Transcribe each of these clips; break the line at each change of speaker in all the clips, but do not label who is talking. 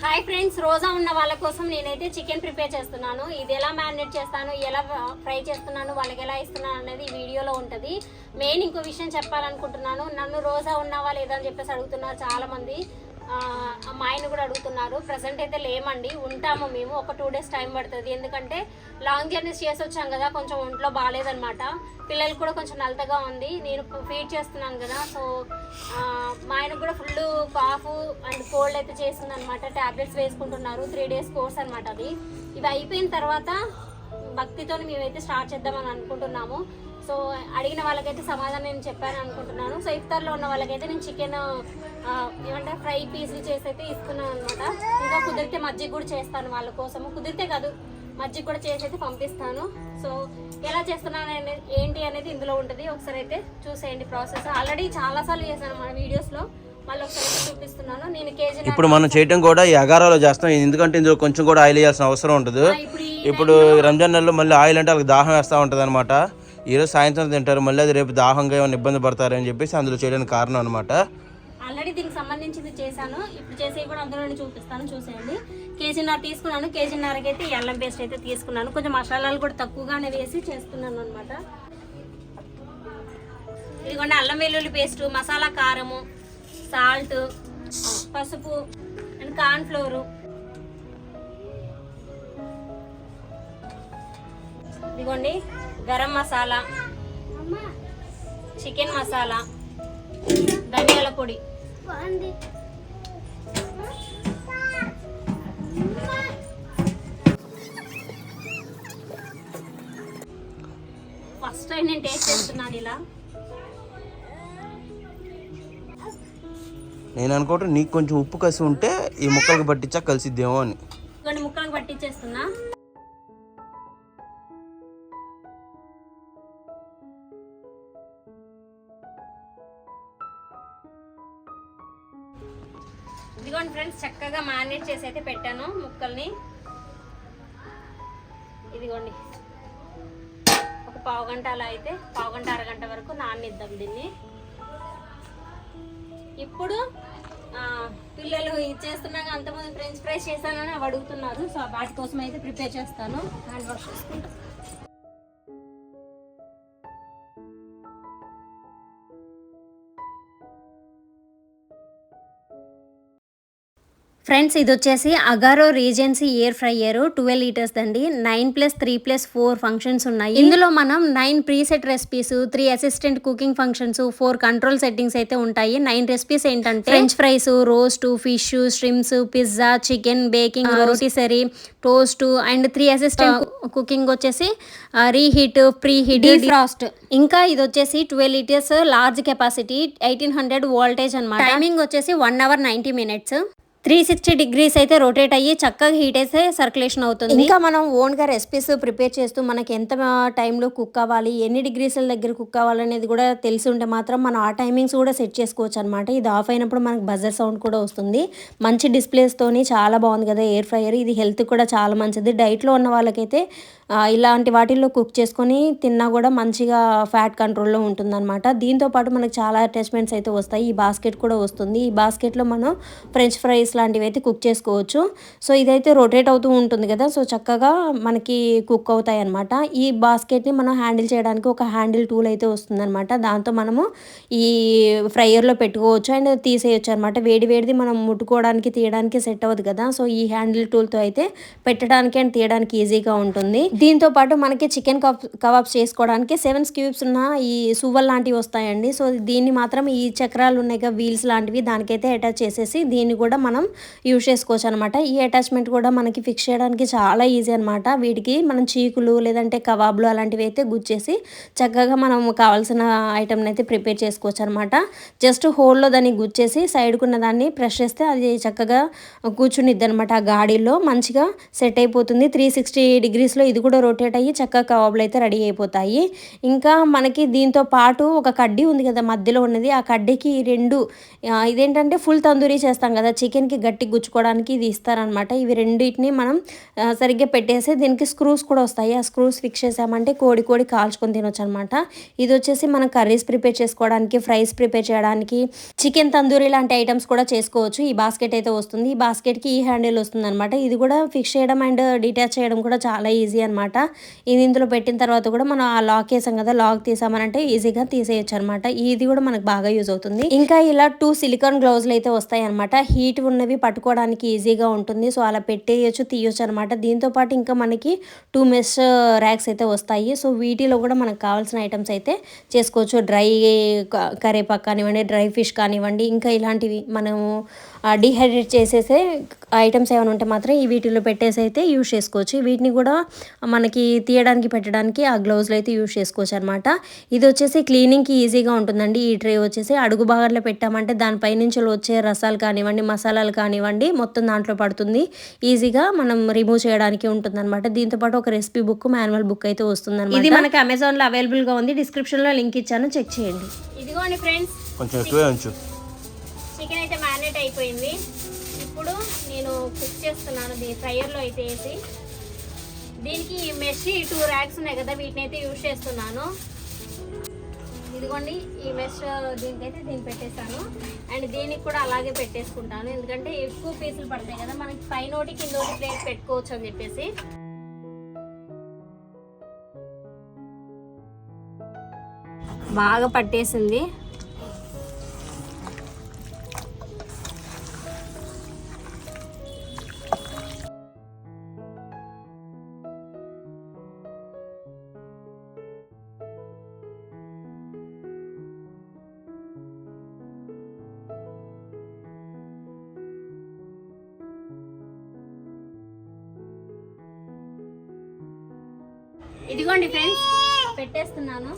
Hi friends రోజా ఉన్న వాళ్ళ కోసం నేనైతే చికెన్ ప్రిపేర్ చేస్తున్నాను. ఇది ఎలా మ్యారినేట్ చేస్తాను ఎలా ఫ్రై చేస్తున్నాను వాళ్ళకి ఎలా ఇస్తున్నాను అనేది వీడియోలో ఉంటుంది. మెయిన్ ఇంకో విషయం చెప్పాలనుకుంటున్నాను. నన్ను రోజా ఉన్నావా లేదా అని చెప్పేసి అడుగుతున్నారు చాలా మంది మా ఆయన కూడా అడుగుతున్నారు ప్రజెంట్ అయితే లేమండి ఉంటాము మేము ఒక టూ డేస్ టైం పడుతుంది. ఎందుకంటే లాంగ్ జర్నీస్ చేసి వచ్చాం కదా కొంచెం ఒంట్లో బాగాలేదనమాట పిల్లలు కూడా కొంచెం నలతగా ఉంది నేను ఫీడ్ చేస్తున్నాను కదా సో మా ఆయన కూడా ఫుల్ కాఫ్ అండ్ కోల్డ్ అయితే చేస్తుంది అనమాట ట్యాబ్లెట్స్ వేసుకుంటున్నారు త్రీ డేస్ కోర్స్ అనమాట అది. ఇవి అయిపోయిన తర్వాత భక్తితో మేమైతే స్టార్ట్ చేద్దామని అనుకుంటున్నాము. సో అడిగిన వాళ్ళకైతే సమాధానం నేను చెప్పాను అనుకుంటున్నాను. సో ఇఫ్తార్లో ఉన్న వాళ్ళకైతే నేను చికెన్ ఏమంటే ఫ్రై పీసులు చేసి అయితే ఇస్తున్నాను అనమాట ఇంకా కుదిరితే మజ్జిగ కూడా చేస్తాను వాళ్ళ కోసము. కుదిరితే కాదు మజ్జిగ కూడా చేసి అయితే పంపిస్తాను. సో ఎలా చేస్తున్నాను ఏంటి అనేది ఇందులో ఉంటుంది. ఒకసారి అయితే చూసేయండి ప్రాసెస్ ఆల్రెడీ చాలాసార్లు చేశాను మన వీడియోస్లో
ఇప్పుడు మనం చేయటం కూడా ఈ అగారాలో చేస్తాం. ఎందుకంటే ఇందులో కొంచెం కూడా ఆయిల్ వేయాల్సిన అవసరం
ఈ
ఇప్పుడు రంజాన్ నెలలో మళ్ళీ ఆయిల్ అంటే వాళ్ళకి దాహం వేస్తూ ఉంటుంది అనమాట ఈరోజు సాయంత్రం తింటారు మళ్ళీ అది రేపు దాహంగా ఏమైనా ఇబ్బంది పడతారని చెప్పేసి అందులో చేయడానికి కారణం అనమాట
ఆల్రెడీ దీనికి సంబంధించింది చేశాను. ఇప్పుడు చేసేవి కూడా అందులోనే చూపిస్తాను చూసేయండి. కేజీన్నర తీసుకున్నాను. కేజీన్నరకి అయితే ఎల్లం అల్లం పేస్ట్ అయితే తీసుకున్నాను. కొంచెం మసాలాలు కూడా తక్కువగానే వేసి చేస్తున్నాను అనమాట ఇదిగోండి అల్లం వెల్లుల్లి పేస్ట్ మసాలా కారము సాల్ట్ పసుపు అండ్ కార్న్ఫ్లోరు ఇదిగోండి గరం మసాలా చికెన్ మసాలా ధనియాల పొడి. ఫస్ట్ టైం నేను టేస్ట్ చేస్తున్నాను ఇలా.
నేను అనుకోవటం నీకు కొంచెం ఉప్పు కసి ఉంటే ఈ ముక్కలకు పట్టించా కలిసిద్దేమో అని.
కొన్ని ముక్కలకు పట్టించేస్తున్నా. చక్కగా మారినేట్ చేసి అయితే పెట్టాను ముక్కల్ని. ఇదిగోండి. ఒక పావు గంట అలా అయితే పావు గంట అరగంట వరకు నాననిద్దాం దీన్ని. ఇప్పుడు పిల్లలు ఇది చేస్తున్నాక అంతకుముందు ఫ్రెంచ్ ఫ్రైస్ చేశానని అవి అడుగుతున్నారు. సో వాటి కోసం అయితే ప్రిపేర్ చేస్తాను. హ్యాండ్ వాష్ చేసుకుంటాను ఫ్రెండ్స్ ఇది వచ్చేసి Agaro regency air fryer twelve litres అండి nine plus three plus four functions ఉన్నాయి. ఇందులో మనం nine preset recipes three assistant cooking functions four control settings అయితే ఉంటాయి. నైన్ రెసిపీస్ ఏంటంటే French fries roast fish shrimps pizza chicken baking rotisserie toast and three assistant cooking వచ్చేసి reheat preheat frost ఇంకా ఇది వచ్చేసి twelve litres large capacity eighteen hundred voltage అనమాట timing వచ్చేసి one hour ninety minutes three sixty degrees అయితే rotate అయ్యి చక్కగా heat అయితే సర్క్యులేషన్ అవుతుంది. ఇంకా మనం ఓన్గా రెసిపీస్ ప్రిపేర్ చేస్తూ మనకి ఎంత టైంలో కుక్ అవ్వాలి ఎన్ని డిగ్రీస్ల దగ్గర కుక్ అవ్వాలనేది కూడా తెలిసి ఉంటే మాత్రం మనం ఆ టైమింగ్స్ కూడా సెట్ చేసుకోవచ్చు అనమాట ఇది ఆఫ్ అయినప్పుడు మనకు బజర్ సౌండ్ కూడా వస్తుంది. మంచి డిస్ప్లేస్తోని చాలా బాగుంది కదా ఎయిర్ ఫ్రైయర్ ఇది హెల్త్ కూడా చాలా మంచిది. డైట్లో ఉన్న వాళ్ళకైతే ఇలాంటి వాటిల్లో కుక్ చేసుకొని తిన్నా కూడా మంచిగా ఫ్యాట్ కంట్రోల్లో ఉంటుందన్నమాట. దీంతో పాటు మనకు చాలా అటాచ్మెంట్స్ అయితే వస్తాయి. ఈ బాస్కెట్ కూడా వస్తుంది. ఈ బాస్కెట్లో మనం ఫ్రెంచ్ ఫ్రైస్ లాంటివి అయితే కుక్ చేసుకోవచ్చు. సో ఇదైతే రొటేట్ అవుతూ ఉంటుంది కదా సో చక్కగా మనకి కుక్ అవుతాయి అనమాట ఈ బాస్కెట్ని మనం హ్యాండిల్ చేయడానికి ఒక హ్యాండిల్ టూల్ అయితే వస్తుందన్నమాట. దాంతో మనము ఈ ఫ్రైయర్లో పెట్టుకోవచ్చు అండ్ తీసేయచ్చు అనమాట వేడి వేడిది మనం ముట్టుకోవడానికి తీయడానికి సెట్ అవ్వదు కదా సో ఈ హ్యాండిల్ టూల్తో అయితే పెట్టడానికి అండ్ తీయడానికి ఈజీగా ఉంటుంది. దీంతో పాటు మనకి చికెన్ కబాబ్స్ చేసుకోవడానికి సెవెన్ క్యూబ్స్ ఉన్న ఈ సువ్వల్ లాంటివి వస్తాయండి. సో దీన్ని మాత్రం ఈ చక్రాలు ఉన్నాయి కదా వీల్స్ లాంటివి దానికైతే అటాచ్ చేసేసి దీన్ని కూడా మనం యూజ్ చేసుకోవచ్చు అనమాట ఈ అటాచ్మెంట్ కూడా మనకి ఫిక్స్ చేయడానికి చాలా ఈజీ అనమాట వీటికి మనం చీకులు లేదంటే కబాబ్లు అలాంటివి అయితే గుచ్చేసి చక్కగా మనం కావాల్సిన ఐటమ్ని అయితే ప్రిపేర్ చేసుకోవచ్చు అనమాట జస్ట్ హోల్లో దాన్ని గుచ్చేసి సైడ్కున్న దాన్ని ప్రెస్ చేస్తే అది చక్కగా కూర్చునిద్ది అనమాట ఆ గాడిలో. మంచిగా సెట్ అయిపోతుంది. త్రీ సిక్స్టీ డిగ్రీస్లో ఇది కూడా రొటేట్ అయ్యి చక్కగా కబాబ్లు అయితే రెడీ అయిపోతాయి. ఇంకా మనకి దీంతో పాటు ఒక కడ్డీ ఉంది కదా మధ్యలో ఉన్నది. ఆ కడ్డీకి రెండు ఇదేంటంటే ఫుల్ తందూరీ చేస్తాం కదా చికెన్ చికెన్కి గట్టి గుచ్చుకోవడానికి ఇది ఇస్తారనమాట ఇవి రెండింటిని మనం సరిగ్గా పెట్టేసి దీనికి స్క్రూస్ కూడా వస్తాయి. ఆ స్క్రూస్ ఫిక్స్ చేసామంటే కోడి కోడి కాల్చుకొని తినొచ్చు అనమాట ఇది వచ్చేసి మనం కర్రీస్ ప్రిపేర్ చేసుకోవడానికి ఫ్రైస్ ప్రిపేర్ చేయడానికి చికెన్ తందూరి లాంటి ఐటమ్స్ కూడా చేసుకోవచ్చు. ఈ బాస్కెట్ అయితే వస్తుంది. ఈ బాస్కెట్కి ఈ హ్యాండిల్ వస్తుంది అనమాట ఇది కూడా ఫిక్స్ చేయడం అండ్ డిటాచ్ చేయడం కూడా చాలా ఈజీ అనమాట ఇది ఇందులో పెట్టిన తర్వాత కూడా మనం ఆ లాక్ వేసాం కదా లాక్ తీసామనంటే ఈజీగా తీసేయచ్చు అనమాట ఇది కూడా మనకు బాగా యూజ్ అవుతుంది. ఇంకా ఇలా టూ సిలికాన్ గ్లౌజ్లు అయితే వస్తాయి అనమాట హీట్ ఉన్నవి పట్టుకోవడానికి ఈజీగా ఉంటుంది. సో అలా పెట్టేయచ్చు తీయొచ్చు అనమాట దీంతో పాటు ఇంకా మనకి టూ మెస్ ర్యాక్స్ అయితే వస్తాయి. సో వీటిలో కూడా మనకు కావాల్సిన ఐటమ్స్ అయితే చేసుకోవచ్చు. డ్రై కరేపాకు కానివ్వండి డ్రై ఫిష్ కానివ్వండి ఇంకా ఇలాంటివి మనము డిహైడ్రేట్ చేసేసే ఐటమ్స్ ఏమైనా ఉంటే మాత్రం ఈ వీటిలో పెట్టేసి అయితే యూజ్ చేసుకోవచ్చు. వీటిని కూడా మనకి తీయడానికి పెట్టడానికి ఆ గ్లౌజ్లో అయితే యూజ్ చేసుకోవచ్చు అనమాట ఇది వచ్చేసి క్లీనింగ్కి ఈజీగా ఉంటుందండి. ఈ ట్రే వచ్చేసి అడుగు భాగంలో పెట్టామంటే దానిపై నుంచి వచ్చే రసాలు కానివ్వండి మసాలాలు కానివ్వండి మొత్తం దాంట్లో పడుతుంది. ఈజీగా మనం రిమూవ్ చేయడానికి ఉంటుంది అనమాట దీంతో పాటు ఒక రెసిపీ బుక్ మాన్యువల్ బుక్ అయితే వస్తుంది ఇది మనకి అమెజాన్లో అవైలబుల్గా ఉంది. డిస్క్రిప్షన్లో లింక్ ఇచ్చాను. చెక్ చేయండి.
ఇదిగోండి ఫ్రెండ్స్
కొంచెం ఎక్కువే ఉంచు.
చికెన్ అయితే మ్యారినేట్ అయిపోయింది. ఇప్పుడు నేను కుక్ చేస్తున్నాను. దీని ఫ్రైయర్లో అయితే వేసి. దీనికి మెష్ టూ ర్యాక్స్ ఉన్నాయి కదా. వీటిని అయితే యూజ్ చేస్తున్నాను. ఇదిగోండి ఈ మెష్ దీనికైతే దీన్ని పెట్టేస్తాను అండ్ దీనికి కూడా అలాగే పెట్టేసుకుంటాను. ఎందుకంటే ఎక్కువ పీసులు పడతాయి కదా మనకి పైన ఒకటి కింద ఒకటి ప్లేట్ పెట్టుకోవచ్చు అని చెప్పేసి. బాగా పట్టేసింది. ఇదిగోండి ఫ్రెండ్స్ పెట్టేస్తున్నాను.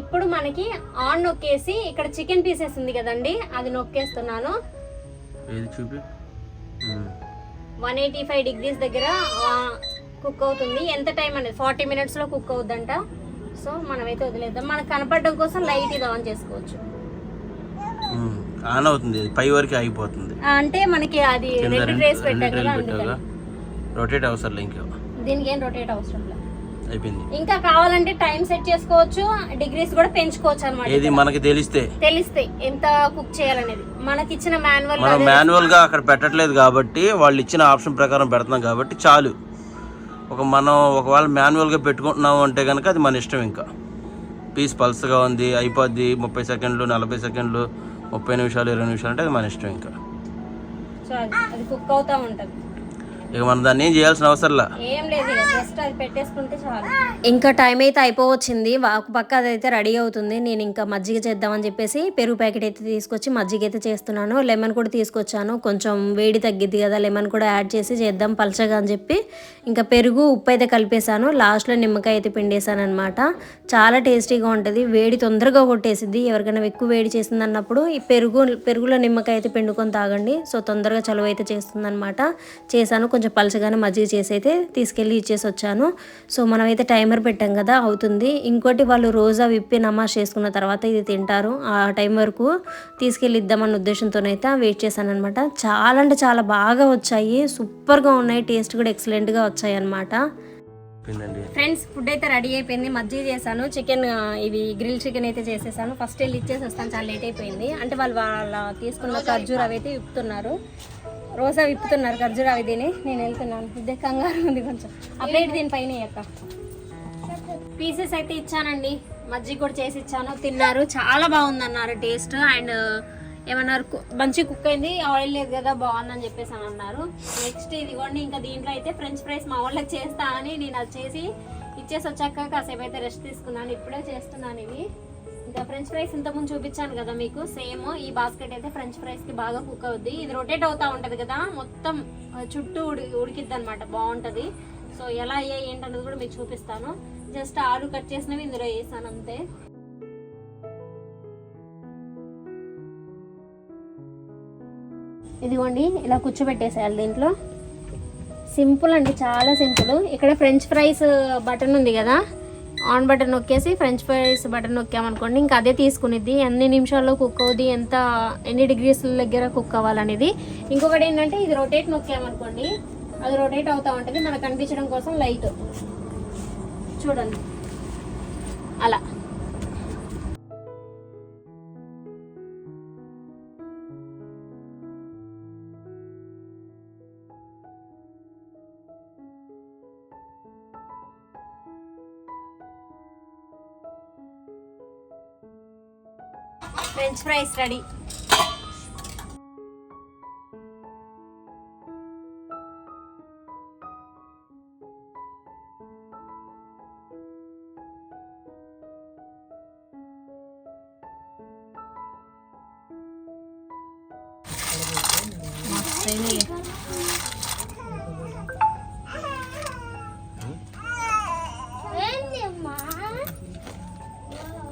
ఇప్పుడు మనకి ఆన్ నొక్కేసి ఇక్కడ చికెన్ పీసెస్ ఉంది కదండి అది నొక్కేస్తున్నాను. వన్ ఎయిటీ ఫైవ్ డిగ్రీస్ దగ్గర కుక్ అవుతుంది. ఎంత టైం అనేది ఫార్టీ మినిట్స్లో కుక్ అవుద్దంట. సో మనమైతే వదిలేద్దాం. మనకు కనపడడం కోసం లైట్ ఇది ఆన్ చేసుకోవచ్చు.
ఆన్ అవుతుంది. ఇది పై వరకు ఆగిపోతుంది.
అంటే మనకి అది రెండు ట్రేస్
రెండు
పెట్టాం కదా
ట్రేలు పెట్టావుగా
అందుకని.
రొటేట్ అవసరం లేదు ఇంకా
దీనికి ఏం రొటేట్ అవసరం లేదు.
అయిపోయింది.
ఇంకా కావాలంటే టైం సెట్ చేసుకోవచ్చు. డిగ్రీస్ కూడా పెంచుకోవచ్చు అనమాట
ఏది మనకి తెలిస్తే.
తెలిస్తే ఎంత కుక్ చేయాలనేది. మనకి ఇచ్చిన మాన్యువల్
మనం మాన్యువల్గా అక్కడ పెట్టట్లేదు కాబట్టి వాళ్ళు ఇచ్చిన ఆప్షన్ ప్రకారం పెడుతున్నాం కాబట్టి చాలు. ఒక మనం ఒకవేళ మాన్యువల్గా పెట్టుకుంటున్నాం అంటే కనుక అది మన ఇష్టం ఇంకా. పీస్ పల్స్గా ఉంది అయిపోద్ది ముప్పై సెకండ్లు నలభై సెకండ్లు ముప్పై నిమిషాలు ఇరవై నిమిషాలు అంటే అది మన ఇష్టం ఇంకా. ఇక మనం దాన్ని ఏం చేయాల్సిన అవసరంలా?
ఏం లేదు జస్ట్ అది పెట్టేసుకుంటే చాలు.
ఇంకా టైం అయితే అయిపోవచ్చింది. ఒక పక్క అదైతే రెడీ అవుతుంది. నేను ఇంకా మజ్జిగ చేద్దామని చెప్పేసి పెరుగు ప్యాకెట్ అయితే తీసుకొచ్చి మజ్జిగ అయితే చేస్తున్నాను. లెమన్ కూడా తీసుకొచ్చాను. కొంచెం వేడి తగ్గిద్ది కదా లెమన్ కూడా యాడ్ చేసి చేద్దాం పలచగా అని చెప్పి ఇంకా పెరుగు ఉప్పు అయితే కలిపేశాను. లాస్ట్లో నిమ్మకాయ అయితే పిండేశాను అనమాట చాలా టేస్టీగా ఉంటుంది. వేడి తొందరగా కొట్టేసిద్ది. ఎవరికైనా ఎక్కువ వేడి చేసింది అన్నప్పుడు ఈ పెరుగు పెరుగులో నిమ్మకాయ అయితే పిండుకొని తాగండి. సో తొందరగా చలువ అయితే చేస్తుంది అనమాట చేశాను. కొంచెం పలచగానే మజ్జిగ చేసి అయితే తీసుకెళ్ళి ఇచ్చేసి వచ్చాను. సో మనమైతే టైమర్ పెట్టాం కదా అవుతుంది. ఇంకోటి వాళ్ళు రోజా విప్పి నమాజ్ చేసుకున్న తర్వాత ఇది తింటారు. ఆ టైం వరకు తీసుకెళ్ళి ఇద్దామన్న ఉద్దేశంతోనైతే వెయిట్ చేశాను అనమాట చాలా అంటే చాలా బాగా వచ్చాయి. సూపర్గా ఉన్నాయి. టేస్ట్ కూడా ఎక్సలెంట్గా వచ్చాయి అనమాట
ఫ్రెండ్స్ ఫుడ్ అయితే రెడీ అయిపోయింది. మజ్జిగ చేశాను. చికెన్ ఇవి గ్రిల్ చికెన్ అయితే చేసేసాను. ఫస్ట్ వెళ్ళి ఇచ్చేసి వస్తాను. చాలా లేట్ అయిపోయింది. అంటే వాళ్ళు వాళ్ళ తీసుకున్న ఖర్జూర అవి అయితే విప్పుతున్నారు. రోజా విప్పుతున్నారు ఖర్జూరా అవి తిని. నేను వెళ్తున్నాను. ఇదే కంగారు ఉంది కొంచెం. అప్డేట్ దీని దీనిపైన అక్క. పీసెస్ అయితే ఇచ్చానండి. మజ్జిగ కూడా చేసి ఇచ్చాను. తిన్నారు. చాలా బాగుంది అన్నారు టేస్ట్. అండ్ ఏమన్నారు మంచి కుక్ అయింది. ఆయిల్ లేదు కదా బాగుందని చెప్పేసి అని అన్నారు. నెక్స్ట్ ఇదిగోండి ఇంకా దీంట్లో అయితే ఫ్రెంచ్ ఫ్రైస్ మా వాళ్ళకి చేస్తా అని నేను అది చేసి ఇచ్చేసి వచ్చాక కాసేపు అయితే రెస్ట్ తీసుకున్నాను. ఇప్పుడే చేస్తున్నాను ఇవి. ఇంకా ఫ్రెంచ్ ఫ్రైస్ ఇంతకుముందు చూపించాను కదా మీకు. సేమ్ ఈ బాస్కెట్ అయితే ఫ్రెంచ్ ఫ్రైస్కి బాగా కుక్ అవుద్ది. ఇది రొటేట్ అవుతా ఉంటది కదా. మొత్తం చుట్టూ ఉడి ఉడికిద్ది అనమాట బాగుంటది. సో ఎలా అయ్యాయి ఏంటన్నది కూడా మీకు చూపిస్తాను. జస్ట్ ఆలు కట్ చేసినవి ఇందులో వేసాను అంతే. ఇదిగోండి ఇలా కూర్చోబెట్టేసేయాలి దీంట్లో.
సింపుల్ అండి చాలా సింపుల్. ఇక్కడ ఫ్రెంచ్ ఫ్రైస్ బటన్ ఉంది కదా ఆన్ బటన్ నొక్కేసి ఫ్రెంచ్ ఫ్రైస్ బటన్ నొక్కామనుకోండి ఇంకా అదే తీసుకునిద్ది. ఎన్ని నిమిషాల్లో కుక్ అవుద్ది ఎంత ఎన్ని డిగ్రీస్ దగ్గర కుక్ అవ్వాలనేది. ఇంకొకటి ఏంటంటే ఇది రొటేట్ నొక్కామనుకోండి అది రొటేట్ అవుతూ ఉంటుంది మనకు కనిపించడం కోసం లైట్. చూడండి. అలా. ఫ్రెంచ్ ఫ్రైస్ రెడీ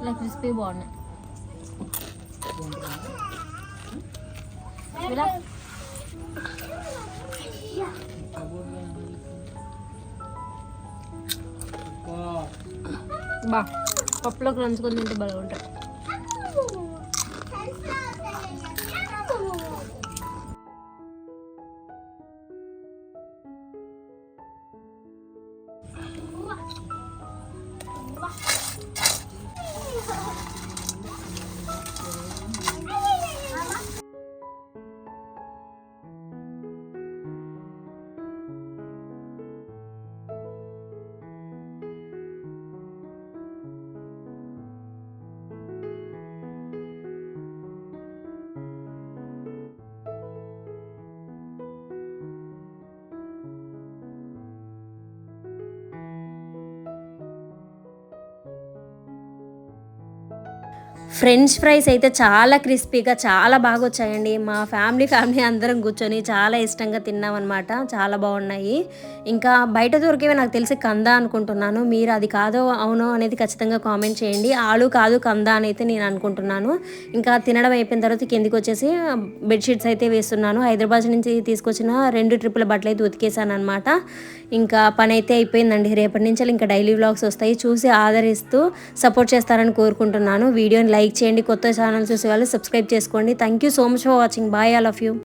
ఇలా క్రిస్పీ బాగున్నాయి. ఇలా బా పప్పులోకి నంచుకొని తింటే బాగా ఉంటాయి. ఫ్రెంచ్ ఫ్రైస్ అయితే చాలా క్రిస్పీగా చాలా బాగా వచ్చాయండి మా ఫ్యామిలీ ఫ్యామిలీ అందరం కూర్చొని చాలా ఇష్టంగా తిన్నామన్నమాట. చాలా బాగున్నాయి. ఇంకా బయట దొరికేవి నాకు తెలిసి కందా అనుకుంటున్నాను. మీరు అది కాదో అవునో అనేది ఖచ్చితంగా కామెంట్ చేయండి. ఆలు కాదు కందా అని అయితే నేను అనుకుంటున్నాను. ఇంకా తినడం అయిపోయిన తర్వాత కిందికి వచ్చేసి బెడ్షీట్స్ అయితే వేస్తున్నాను. హైదరాబాద్ నుంచి తీసుకొచ్చిన రెండు ట్రిప్పుల బట్టలు అయితే ఉతికేసాను అనమాట ఇంకా పని అయితే అయిపోయిందండి. రేపటి నుంచి ఇంకా డైలీ వ్లాగ్స్ వస్తాయి. చూసి ఆదరిస్తూ సపోర్ట్ చేస్తారని కోరుకుంటున్నాను. వీడియోని లైక్ చేయండి కొత్త ఛానల్ చూసే వాళ్ళు సబ్స్క్రైబ్ చేసుకోండి. Thank you so much for watching bye all of you